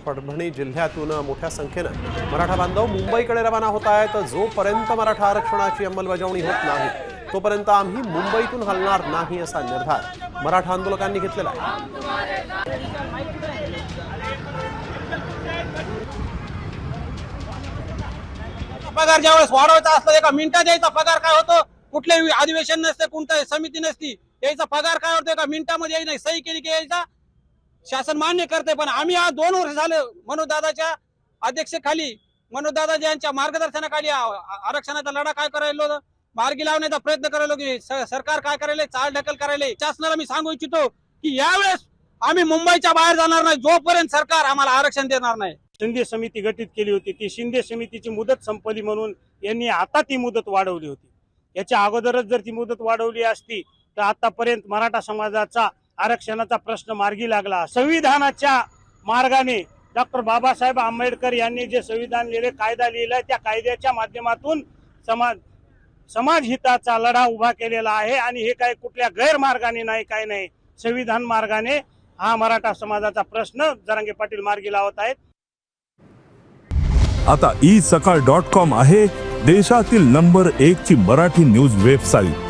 परभणी जिल्ह्यातून मोठ्या संख्येनं मराठा बांधव मुंबईकडे रवाना होत आहेत. जोपर्यंत मराठा आरक्षणाची अंमलबजावणी होत नाही तोपर्यंत आम्ही मुंबईतून हलणार नाही असा निर्धार मराठा आंदोलकांनी घेतलेला आहे. पगार ज्यावेळेस वाढवायचा असतं एका मिनिटात यायचा पगार काय होतो? कुठलेही अधिवेशन नसते कोणत्या समिती नसती यायचा पगार काय होतो? एका मिनिटामध्ये यायचा सही केली की यायचा शासन मान्य करते पण आम्ही आज दोन वर्ष झाले मनोजदादाच्या अध्यक्षेखाली मनोजदादा यांच्या मार्गदर्शनाखाली आरक्षणाचा लढा काय करायला मार्गी लावण्याचा प्रयत्न करायला की सरकार काय करायला चाल ढकल करायला शासनाला मी सांगू इच्छितो की यावेळेस आम्ही मुंबईच्या बाहेर जाणार नाही जोपर्यंत सरकार आम्हाला आरक्षण देणार नाही. शिंदे समिती गठीत केली होती ती शिंदे समितीची मुदत संपली म्हणून यांनी आता ती मुदत वाढवली होती. याच्या अगोदरच जर ती मुदत वाढवली असती तर आतापर्यंत मराठा समाजाचा आरक्षणाचा प्रश्न मार्गी लागला. संविधानाच्या मार्गाने डॉक्टर बाबासाहेब आंबेडकर यांनी जे संविधान लिहिले कायदा लिहिलाय त्या कायद्याच्या माध्यमातून समाज समाज हिताचा लढा उभा केलेला आहे आणि हे काही कुठल्या गैरमार्गाने नाही काय नाही. संविधान मार्गाने हा मराठा समाजाचा प्रश्न जरांगे पाटील मार्गी लावत आहेत. आता ई सकाळ डॉट कॉम आहे देशातील नंबर एक ची मराठी न्यूज वेबसाईट.